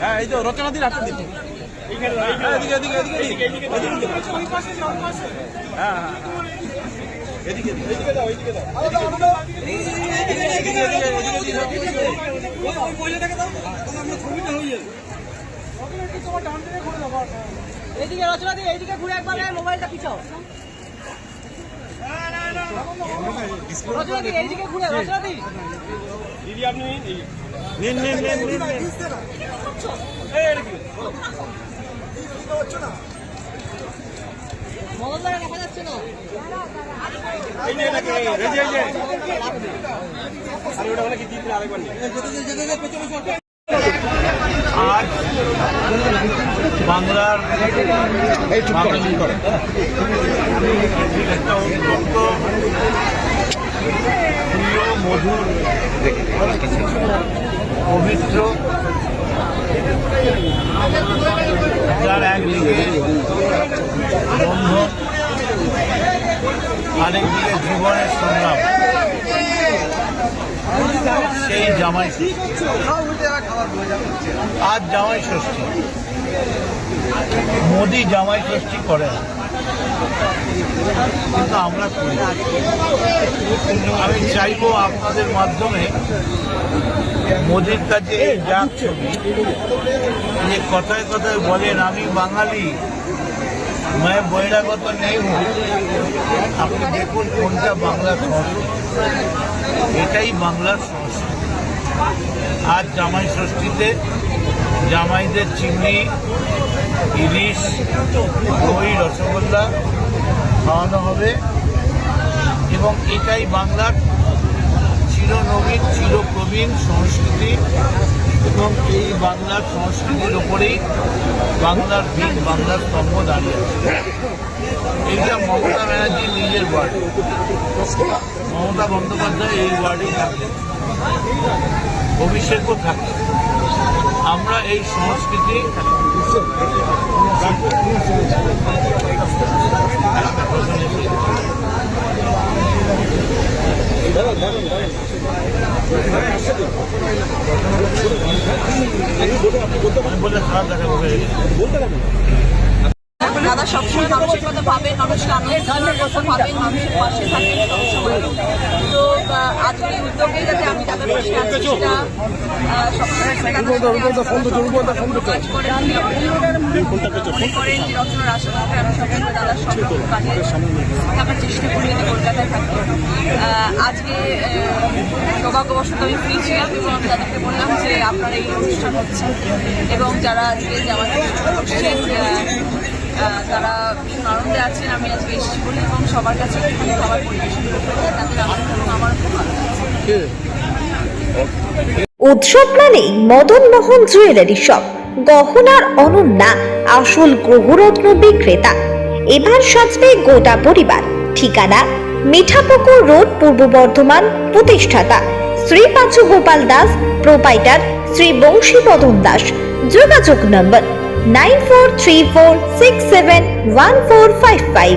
হ্যাঁ এই তো রচনা দিন আপনার দিন। হ্যাঁ, এদিকে মোবাইলটা পিছাও রচনা এইদিকে ঘুরে রচনা দিদি আপনি নিন। নিন নিন নিন দেখা যাচ্ছে না আজ বাংলার একটা অত্যন্ত প্রিয় মধুর পবিত্র যার একদিকে আরেকদিকে জীবনের সংগ্রাম। সেই জামাই। আজ জামাই ষষ্ঠী। মোদি জামাই ষষ্ঠী করে। কিন্তু আমরা করি। আমি চাইব আপনাদের মাধ্যমে মোদির কাছে যাক ছবি। যে কথায় কথায় বলেন, আমি বাঙালি। मैं বহিরাগত নেই হই আপনি দেখুন কোনটা বাংলার সংস্কৃতি। এটাই বাংলার সংস্কৃতি। আজ জামাই ষষ্ঠীতে জামাইদের চিংড়ি ইলিশ, দই, রসগোল্লা খাওয়ানো হবে। এবং এটাই বাংলার চিরনবীন চিরপ্রবীণ সংস্কৃতি এবং এই বাংলার সংস্কৃতির ওপরেই বাংলার ভিত, বাংলার স্তম্ভ দাঁড়িয়ে আছে। এইটা মমতা ব্যানার্জির নিজের ওয়ার্ড মমতা বন্দ্যোপাধ্যায় এই ওয়ার্ডেই থাকলেন। অভিষেকও থাকে আমরা এই সংস্কৃতি দাদা সবসময় মানুষের কথা ভাবেন মানুষকে আনন্দের কথা ভাবেন মানুষের পাশে থাকেন সবসময়। তো আহ, আজকের এই উদ্যোগে যাতে আমি দাদার পাশে আছি সেটা কাজ করেন যে রচনার আশেপাশে আমি সবসময় দাদার সম্পর্ক কাটিয়ে থাকার চেষ্টা করি কলকাতায় থাকি আজকে সৌভাগ্যবশত আমি ফ্রি ছিলাম এবং তাদেরকে বললাম যে আপনার এই অনুষ্ঠান হচ্ছে। এবং যারা আজকে যে আমাদের করছেন তারা ভীষণ আনন্দে আছেন, আমি আজকে এসেছি বলে এবং সবার কাছে এখানে খাবার পরিবেশন করতে তাদের আনন্দ এবং আমার খুব ভালো লাগছে। উৎসব মানেই মদন মোহন জুয়েলারি শপ, গহনার অনন্যা, আসল গ্রহরত্ন বিক্রেতা। এবার সাজবে গোটা পরিবার। ঠিকানা, মিঠাপুকুর রোড, পূর্ব বর্ধমান, প্রতিষ্ঠাতা। শ্রী পাঁচু গোপাল দাস, প্রোপাইটার শ্রী বংশী পদম দাস। যোগাযোগ নম্বর nine four three four six seven one four five five.